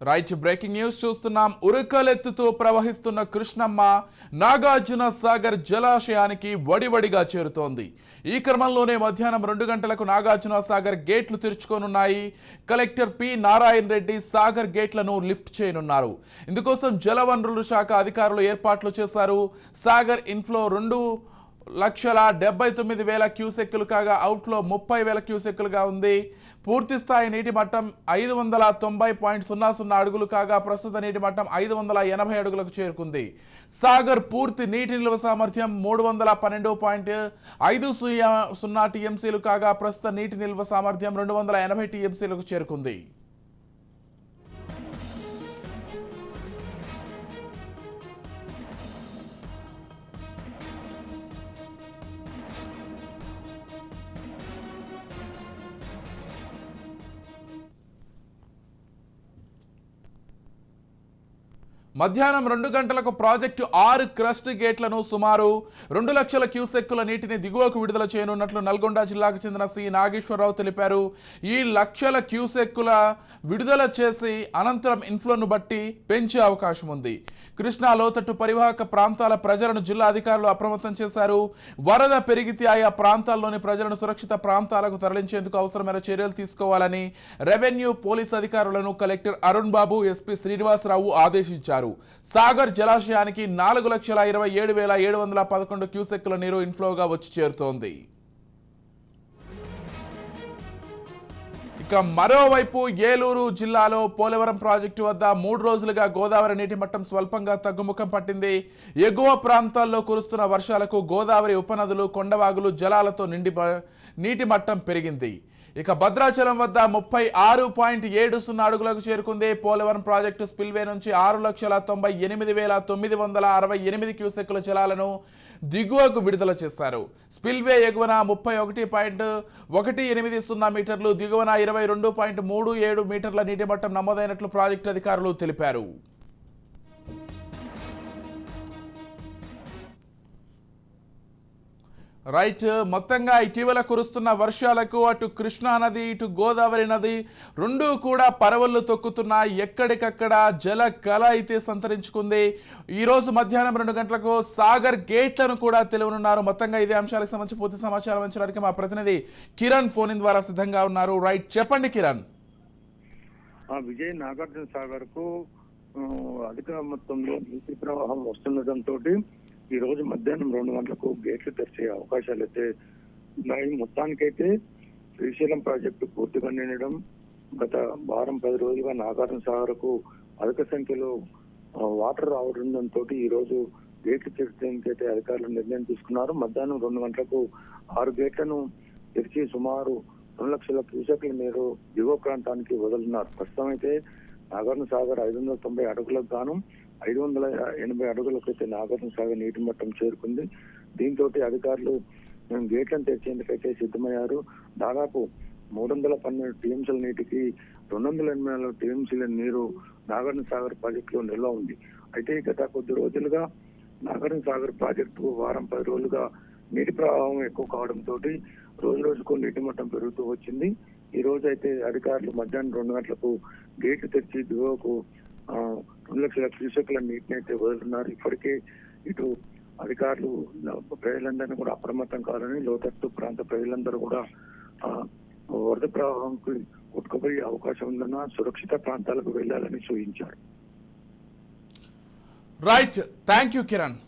Right breaking news చూస్తున్నాం. ఉరకలెత్తుతూ ప్రవహిస్తున్న కృష్ణమ్మ నాగార్జున సాగర్ జలాశయానికి వడివడిగా చేరుతోంది. ఈ క్రమంలోనే మధ్యాహ్నం రెండు గంటలకు నాగార్జున సాగర్ గేట్లు తెరుచుకోనున్నాయి. కలెక్టర్ పి నారాయణ రెడ్డి సాగర్ గేట్లను లిఫ్ట్ చేయనున్నారు. ఇందుకోసం జలవనరుల శాఖ అధికారులు ఏర్పాట్లు చేశారు. సాగర్ ఇన్ఫ్లో రెండు లక్షల డెబ్బై తొమ్మిది వేల క్యూసెక్కులు కాగా అవుట్లో ముప్పై వేల క్యూసెక్కులుగా ఉంది. పూర్తి స్థాయి నీటి మట్టం ఐదు వందల తొంభై పాయింట్ సున్నా సున్నా అడుగులు కాగా ప్రస్తుత నీటి మట్టం ఐదు వందల ఎనభై అడుగులకు చేరుకుంది. సాగర్ పూర్తి నీటి నిల్వ సామర్థ్యం మూడు వందల పన్నెండు పాయింట్ ఐదు సున్నా టీఎంసీలు కాగా ప్రస్తుత నీటి నిల్వ సామర్థ్యం రెండు వందల ఎనభై టీఎంసీలకు చేరుకుంది. మధ్యాహ్నం రెండు గంటలకు ప్రాజెక్టు ఆరు క్రస్ట్ గేట్లను సుమారు రెండు లక్షల క్యూసెక్కుల నీటిని దిగువకు విడుదల చేయనున్నట్లు నల్గొండ జిల్లాకు చెందిన సి. నాగేశ్వరరావు తెలిపారు. ఈ లక్షల క్యూసెక్కుల విడుదల చేసి అనంతరం ఇన్ఫ్లోను బట్టి పెంచే అవకాశం ఉంది. కృష్ణా లోతట్టు పరివాహక ప్రాంతాల ప్రజలను జిల్లా అధికారులు అప్రమత్తం చేశారు. వరద పెరిగితే ఆయా ప్రాంతాల్లోని ప్రజలను సురక్షిత ప్రాంతాలకు తరలించేందుకు అవసరమైన చర్యలు తీసుకోవాలని రెవెన్యూ పోలీస్ అధికారులను కలెక్టర్ అరుణ్ బాబు ఎస్పీ శ్రీనివాసరావు ఆదేశించారు. సాగర్ జలాశయానికి నాలుగు లక్షల ఇరవై ఏడు వేల ఏడు వందల పదకొండు క్యూసెక్ల నీరు ఇన్ఫ్లోగా వచ్చి చేరుతోంది. ఇక మరోవైపు ఏలూరు జిల్లాలో పోలవరం ప్రాజెక్టు వద్ద మూడు రోజులుగా గోదావరి నీటి మట్టం స్వల్పంగా తగ్గుముఖం పట్టింది. ఎగువ ప్రాంతాల్లో కురుస్తున్న వర్షాలకు గోదావరి ఉపనదులు కొండవాగులు జలాలతో నిండి నీటి మట్టం పెరిగింది. ఇక భద్రాచలం వద్ద ముప్పై ఆరు పాయింట్ ఏడు సున్నా అడుగులకు చేరుకుంది పోలవరం ప్రాజెక్టు స్పిల్వే నుంచి ఆరు లక్షల తొంభై ఎనిమిది వేల తొమ్మిది వందల అరవై ఎనిమిది క్యూసెక్కుల జలాలను దిగువకు విడుదల చేశారు. స్పిల్వే ఎగువన ముప్పై ఒకటి పాయింట్ ఒకటి ఎనిమిది సున్నా మీటర్లు దిగువన ఇరవై రెండు పాయింట్ మూడు ఏడు మీటర్ల నీటి మట్టం నమోదైనట్లు ప్రాజెక్టు అధికారులు తెలిపారు. రైట్ మొత్తంగా ఇటీవల కురుస్తున్న వర్షాలకు అటు కృష్ణా నది ఇటు గోదావరి నది రెండూ కూడా పరవళ్ళు తొక్కుతున్నాయి. ఎక్కడికక్కడ జల కళ అయితే సంతరించుకుంది. ఈరోజు మధ్యాహ్నం రెండు గంటలకు సాగర్ గేట్లను కూడా తెలియనున్నారు మొత్తంగా ఇదే అంశాలకు సంబంధించి పూర్తి సమాచారం అంచడానికి మా ప్రతినిధి కిరణ్ ఫోన్ ఇన్ ద్వారా సిద్ధంగా ఉన్నారు. రైట్ చెప్పండి కిరణ్. విజయ్ నాగార్జున సాగర్కు అధిక మొత్తంలో నీటి ప్రవాహం వస్తుండటంతో ఈ రోజు మధ్యాహ్నం రెండు గంటలకు గేట్లు తెరిచే అవకాశాలు అయితే ఉన్నాయి. మొత్తానికైతే శ్రీశైలం ప్రాజెక్టు పూర్తిగా నిండడం గత వారం పది రోజులుగా నాగార్జున సాగర్కు అధిక సంఖ్యలో వాటర్ రావడంతో ఈ రోజు గేట్లు తెరిచేందుకైతే అయితే అధికారులు నిర్ణయం తీసుకున్నారు. మధ్యాహ్నం రెండు గంటలకు ఆరు గేట్లను తెరిచి సుమారు రెండు లక్షల క్యూసెక్ల నీరు దిగువ ప్రాంతానికి వదులున్నారు ప్రస్తుతం అయితే నాగార్జున సాగర్ ఐదు వందల తొంభై అడుగులకు గాను ఐదు వందల ఎనభై అడుగులకు అయితే నాగార్జున సాగర్ నీటి మట్టం చేరుకుంది. దీంతో అధికారులు గేట్లను తెరిచేందుకైతే సిద్ధమయ్యారు. దాదాపు మూడు వందల పన్నెండు టీఎంసీల నీటికి రెండు వందల ఎనభై నాలుగు టీఎంసీల నీరు నాగార్జున సాగర్ ప్రాజెక్టులో నిల్వ ఉంది. అయితే గత కొద్ది రోజులుగా నాగార్జున సాగర్ ప్రాజెక్టు వారం పది రోజులుగా నీటి ప్రవాహం ఎక్కువ కావడంతో రోజు రోజుకు నీటి మట్టం పెరుగుతూ వచ్చింది. ఈ రోజు అయితే అధికారులు మధ్యాహ్నం రెండు గంటలకు గేట్లు తెరిచి దిగువకు ఆ, రెండు లక్షల క్యూసెక్ల నీటిని అయితే వదులుతున్నారు. ఇప్పటికే ఇటు అధికారులు ప్రజలందరినీ కూడా అప్రమత్తం కావాలని లోతట్టు ప్రాంత ప్రజలందరూ కూడా వరద ప్రవాహంకి కొట్టుకుపోయే అవకాశం ఉందన్న సురక్షిత ప్రాంతాలకు వెళ్ళాలని సూచించారు. Right thank you Kiran